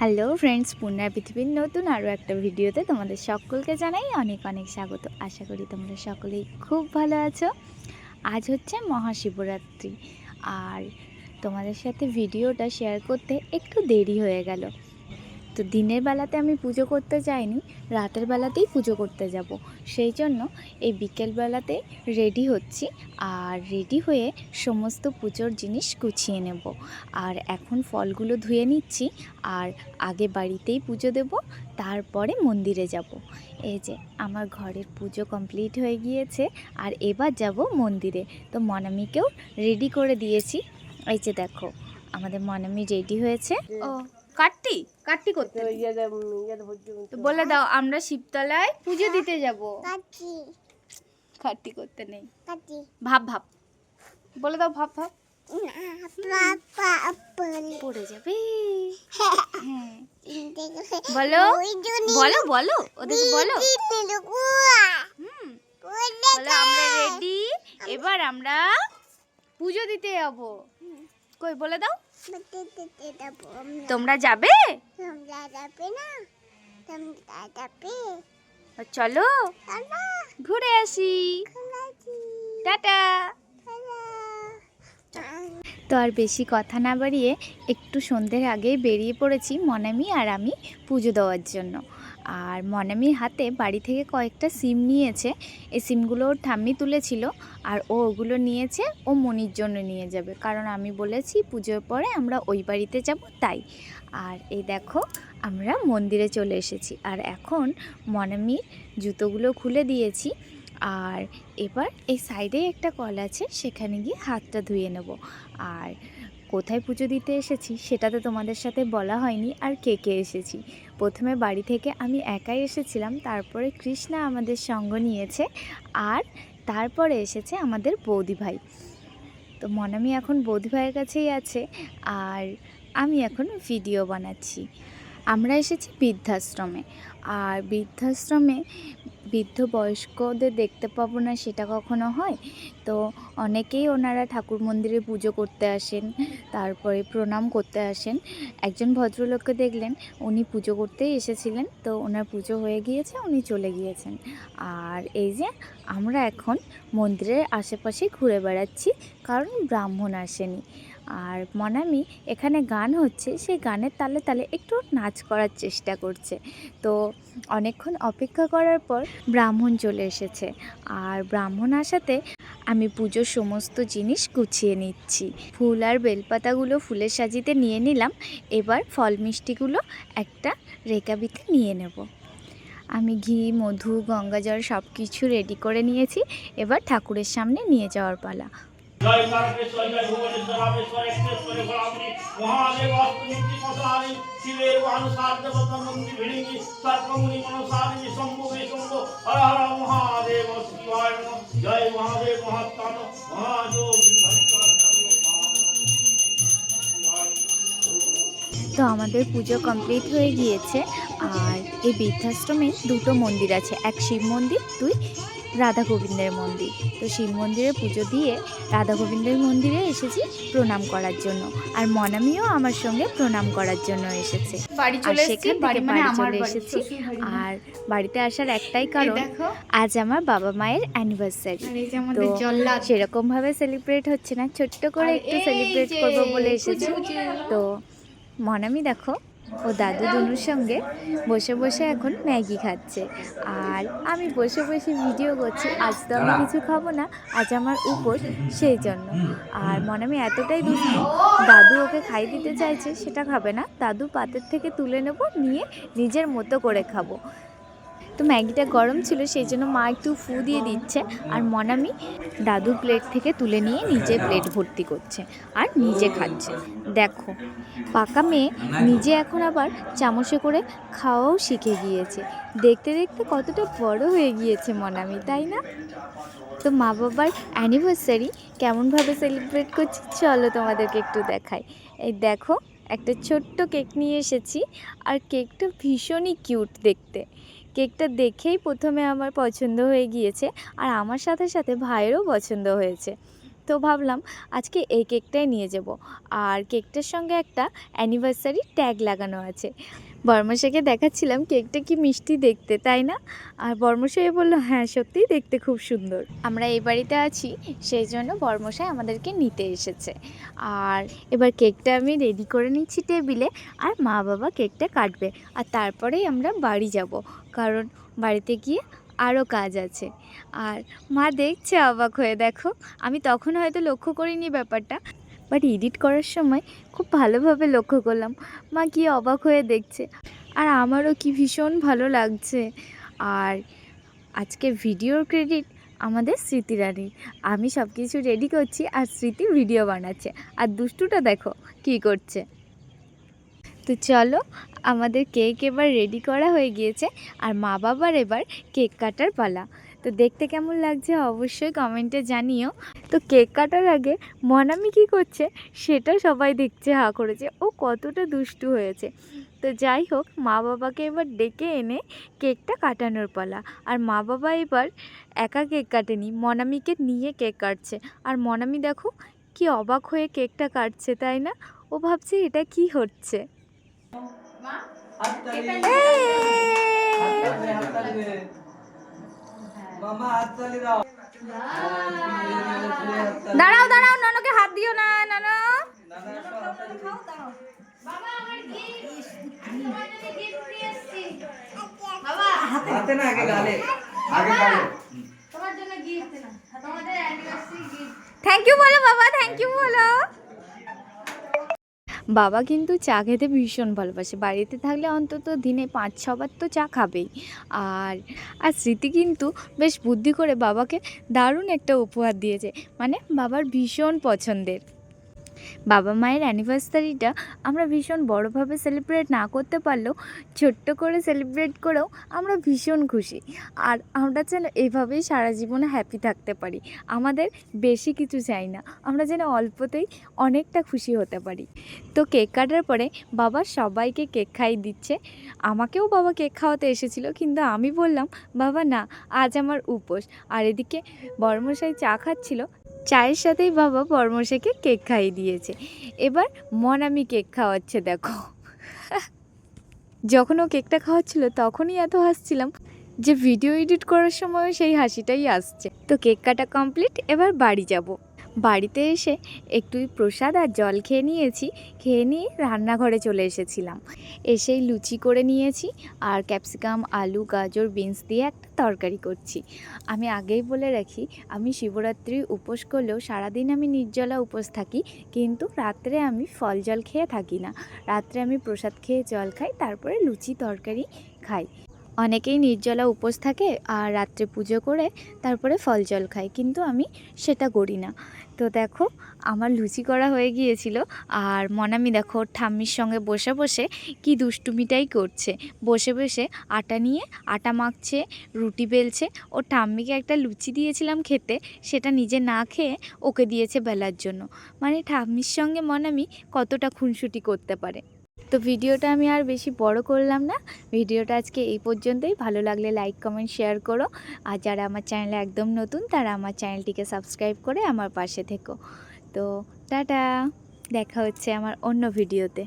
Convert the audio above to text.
Hello friends পূর্ণার পৃথিবীর নতুন আরও একটা ভিডিওতে তোমাদের সকলকে জানাই অনেক অনেক স্বাগত। আশা করি তোমরা সকলেই খুব ভালো আছো। আজ হচ্ছে মহাশিবরাত্রি। আর তোমাদের সাথে ভিডিওটা শেয়ার করতে একটু দেরি হয়ে গেল। তো দিনের বেলাতে আমি পুজো করতে যাইনি, রাতের বেলাতেই পুজো করতে যাব। সেই জন্য এই বিকেল বেলাতে রেডি হচ্ছি আর রেডি হয়ে সমস্ত পুজোর জিনিস গুছিয়ে নেব। আর এখন ফলগুলো ধুয়ে নিচ্ছি আর আগে বাড়িতেই পুজো দেব, তারপরে মন্দিরে যাব। এই যে আমার ঘরের পুজো কমপ্লিট হয়ে গিয়েছে আর এবার যাব মন্দিরে। তো মনামিকেও রেডি করে দিয়েছি। এই যে দেখো, আমাদের মনামি রেডি হয়েছে। ও কাটটি? কাটটি করতে তো বলে দাও আমরা শিবতলায় পুজো দিতে যাব। কাটি কাটটি করতে নেই। কাটি ভাব ভাব। বলে দাও ভাব ভাব। পড়ে যাবে। হ্যাঁ। বলো। বলো বলো ওদেরকে বলো। বলে। আমরা রেডি এবার আমরা পুজো দিতে যাব। কই বলে দাও। তোমরা যাবে? তোমরা যাবে না। তোমরা যাবে। চলো। ঘুরে আসি। টাটা। তো আর বেশি কথা না বাড়িয়ে একটু সন্ধ্যের আগেই বেরিয়ে পড়েছি মনামি আর আমি পুজো দেওয়ার জন্য। আর মনামির হাতে বাড়ি থেকে কয়েকটা সিম নিয়েছে। এই সিমগুলো ওর ঠাম্মি তুলেছিল আর ও ওগুলো নিয়েছে, ও মনির জন্য নিয়ে যাবে। কারণ আমি বলেছি পুজোর পরে আমরা ওই বাড়িতে যাব তাই। আর এই দেখো, আমরা মন্দিরে চলে এসেছি। আর এখন মনামির জুতোগুলো খুলে দিয়েছি। আর এবার এই সাইডে একটা কল আছে, সেখানে গিয়ে হাতটা ধুয়ে নেব। আর কোথায় পুজো দিতে এসেছি সেটা তো তোমাদের সাথে বলা হয়নি, আর কে কে এসেছি? প্রথমে বাড়ি থেকে আমি একাই এসেছিলাম, তারপরে কৃষ্ণা আমাদের সঙ্গ নিয়েছে, আর তারপরে এসেছে আমাদের বৌদি ভাই। তো মনামি এখন বৌদি ভাইয়ের কাছেই আছে, আর আমি এখন ভিডিও বানাচ্ছি। আমরা এসেছি বৃদ্ধাশ্রমে, আর বৃদ্ধাশ্রমে বৃদ্ধ বয়স্কদের দেখতে পাবো না, সেটা কখনো হয়? তো অনেকেই ওনারা ঠাকুর মন্দিরে পুজো করতে আসেন, তারপরে প্রণাম করতে আসেন। একজন ভদ্রলোককে দেখলেন, উনি পুজো করতেই এসেছিলেন। তো ওনার পুজো হয়ে গিয়েছে, উনি চলে গিয়েছেন। আর এই যে আমরা এখন মন্দিরের আশেপাশে ঘুরে বেড়াচ্ছি, কারণ ব্রাহ্মণ আসেনি। আর মনামি এখানে গান হচ্ছে, সেই গানের তালে তালে একটু নাচ করার চেষ্টা করছে। তো অনেকক্ষণ অপেক্ষা করার পর ব্রাহ্মণ চলে এসেছে। আর ব্রাহ্মণ আসাতে আমি পুজোর সমস্ত জিনিস গুছিয়ে নিচ্ছি। ফুল আর বেলপাতাগুলো ফুলের সাজিতে নিয়ে নিলাম, এবার ফল মিষ্টিগুলো একটা রেকাবিতে নিয়ে নেব। আমি ঘি, মধু, গঙ্গাজল সব কিছু রেডি করে নিয়েছি, এবার ঠাকুরের সামনে নিয়ে যাওয়ার পালা। জয় জয় ভুবনেশ্বর শিবের অনুসার মন্দির সর্বমুনি শম্ভ হর হর মহাদেব, শিবায় জয় মহাদেব। তো আমাদের পুজো কমপ্লিট হয়ে গিয়েছে। আর এই বৃদ্ধাশ্রমে দুটো মন্দির আছে। এক শিব মন্দির, দুই রাধা গোবিন্দের মন্দির। তো শিব মন্দিরে পুজো দিয়ে রাধা গোবিন্দের মন্দিরে এসেছি প্রণাম করার জন্য। আর মনামিও আমার সঙ্গে প্রণাম করার জন্য এসেছে। বাড়ি আর সেখান থেকে বাড়ি মানে চলে এসেছি। আর বাড়িতে আসার একটাই কারণ আজ আমার বাবা মায়ের অ্যানিভার্সারি তো জল্লাদ। সেরকম ভাবে সেলিব্রেট হচ্ছে না ছোট্ট করে একটু সেলিব্রেট করব বলে এসেছি। তো মনামি দেখো ও দাদু দুনুর সঙ্গে বসে বসে এখন ম্যাগি খাচ্ছে। আর আমি বসে বসে ভিডিও করছি আজ তো আমি কিছু খাব না আজ আমার উপর সেই জন্য। আর মনে আমি এতটাই দুঃখ দাদু ওকে খাই দিতে চাইছে সেটা খাবে না। দাদু পাতের থেকে তুলে নেব নিয়ে নিজের মতো করে খাব। তো ম্যাগিটা গরম ছিল, সেই জন্য মা একটু ফু দিয়ে দিচ্ছে। আর মনামি দাদুর প্লেট থেকে তুলে নিয়ে নিজে প্লেট ভর্তি করছে আর নিজে খাচ্ছে। দেখো, পাকা মেয়ে নিজে এখন আবার চামচে করে খাওয়াও শিখে গিয়েছে। দেখতে দেখতে কতটা বড় হয়ে গিয়েছে মনামি, তাই না? তো মা বাবার অ্যানিভার্সারি কেমনভাবে সেলিব্রেট করছি, চলো তোমাদেরকে একটু দেখাই। এই দেখো, একটা ছোট্ট কেক নিয়ে এসেছি। আর কেকটা ভীষণই কিউট দেখতে। কেকটা দেখেই প্রথমে আমার পছন্দ হয়ে গিয়েছে আর আমার সাথে সাথে ভাইয়েরও পছন্দ হয়েছে। তো ভাবলাম আজকে এই কেকটাই নিয়ে যাব। আর কেকটার সঙ্গে একটা অ্যানিভার্সারি ট্যাগ লাগানো আছে। বর্মশাইকে দেখাচ্ছিলাম কেকটা কি মিষ্টি দেখতে, তাই না? আর বর্মশাই বলল হ্যাঁ সত্যিই দেখতে খুব সুন্দর। আমরা এই বাড়িতে আছি, সেই জন্য বর্মশাই আমাদেরকে নিতে এসেছে। আর এবার কেকটা আমি রেডি করে নিচ্ছি টেবিলে, আর মা বাবা কেকটা কাটবে, আর তারপরেই আমরা বাড়ি যাব, কারণ বাড়িতে গিয়ে আরও কাজ আছে। আর মা দেখছে অবাক হয়ে, দেখো, আমি তখন হয়তো লক্ষ্য করিনি ব্যাপারটা। বাট এডিট করার সময় খুব ভালোভাবে লক্ষ্য করলাম। মা কি অবাক হয়ে দেখছে। আর আমারও কি ভীষণ ভালো লাগছে। আর আজকে ভিডিওর ক্রেডিট আমাদের স্মৃতি রানীর। আমি সব কিছু রেডি করছি আর স্মৃতি ভিডিও বানাচ্ছে। আর দুষ্টুটা দেখো কি করছে। তো চলো, আমাদের কেক এবার রেডি করা হয়ে গিয়েছে। আর মা বাবার এবার কেক কাটার পালা। তো দেখতে কেমন লাগছে অবশ্যই কমেন্টে জানিও। তো কেক কাটার আগে মনামি কি করছে সেটা সবাই দেখছে হা করেছে ও কতটা দুষ্টু হয়েছে। তো যাই হোক মা বাবাকে এবার ডেকে এনে কেকটা কাটানোর পালা। আর মা বাবা এবার একা কেক কাটেনি মনামিকে নিয়ে কেক কাটছে। আর মনামি দেখো কি অবাক হয়ে কেকটা কাটছে তাই না? ও ভাবছে এটা কি হচ্ছে? দাও দাঁড়াও দাঁড়াও নানুকে হাত দিও না নানু নানা একটু হাততালি দাও। হাতে না আগে গালে। আগে গালে। থ্যাংক ইউ বলো বাবা থ্যাংক ইউ বলো। বাবা কিন্তু চা খেতে ভীষণ ভালোবাসে। বাড়িতে থাকলে অন্তত দিনে পাঁচ ছবার তো চা খাবেই। আর আর স্মৃতি কিন্তু বেশ বুদ্ধি করে বাবাকে দারুণ একটা উপহার দিয়েছে। মানে বাবার ভীষণ পছন্দের। বাবা মায়ের অ্যানিভার্সারিটা আমরা ভীষণ বড়োভাবে সেলিব্রেট না করতে পারলেও, ছোট্ট করে সেলিব্রেট করেও আমরা ভীষণ খুশি। আর আমরা যেন এভাবেই সারা জীবনে হ্যাপি থাকতে পারি। আমাদের বেশি কিছু চাই না। আমরা যেন অল্পতেই অনেকটা খুশি হতে পারি। তো কেক কাটার পরে বাবা সবাইকে কেক খাইয়ে দিচ্ছে। আমাকেও বাবা কেক খাওয়াতে এসেছিল, কিন্তু আমি বললাম, বাবা না, আজ আমার উপোস। আর এদিকে বর্মশাই চা খাচ্ছিল চায়ের সাথেই বাবা পরমশেকে কেক খাইয়ে দিয়েছে। এবার মন আমি কেক খাওয়াচ্ছে, দেখো। যখন ও কেকটা খাওয়াচ্ছিল, তখনই এত হাসছিলাম যে, ভিডিও এডিট করার সময় সেই হাসিটাই আসছে। তো কেক কাটা কমপ্লিট, এবার বাড়ি যাব। বাড়িতে এসে একটু প্রসাদ আর জল খেয়ে নিয়েছি, খেয়ে নিয়ে রান্নাঘরে চলে এসেছিলাম। এসেই লুচি করে নিয়েছি আর ক্যাপসিকাম, আলু, গাজর, বিনস দিয়ে একটা তরকারি করছি। আমি আগেই বলে রাখি, আমি শিবরাত্রি উপোস করলেও সারাদিন আমি নির্জলা উপোস থাকি, কিন্তু রাত্রে আমি ফল জল খেয়ে থাকি না। রাত্রে আমি প্রসাদ খেয়ে জল খাই, তারপরে লুচি তরকারি খাই। অনেকেই নির্জলা উপোস থাকে আর রাত্রে পুজো করে তারপরে ফল জল খায়, কিন্তু আমি সেটা করি না। তো দেখো, আমার লুচি করা হয়ে গিয়েছিল আর মনামি দেখো, ঠাম্মির সঙ্গে বসে বসে কি দুষ্টুমিটাই করছে। বসে বসে আটা নিয়ে আটা মাখছে, রুটি বেলছে ওর ঠাম্মিকে একটা লুচি দিয়েছিলাম খেতে, সেটা নিজে না খেয়ে ওকে দিয়েছে বেলার জন্য। মানে ঠাম্মির সঙ্গে মনামি কতটা খুনসুটি করতে পারে। তো ভিডিওটা আমি আর বেশি বড় করলাম না। ভিডিওটা আজকে এই পর্যন্তই। ভালো লাগলে লাইক কমেন্ট শেয়ার করো। আর যারা আমার চ্যানেলে একদম নতুন, তারা আমার চ্যানেলটিকে সাবস্ক্রাইব করে আমার পাশে থেকো। তো টাটা! দেখা হচ্ছে আমার অন্য ভিডিওতে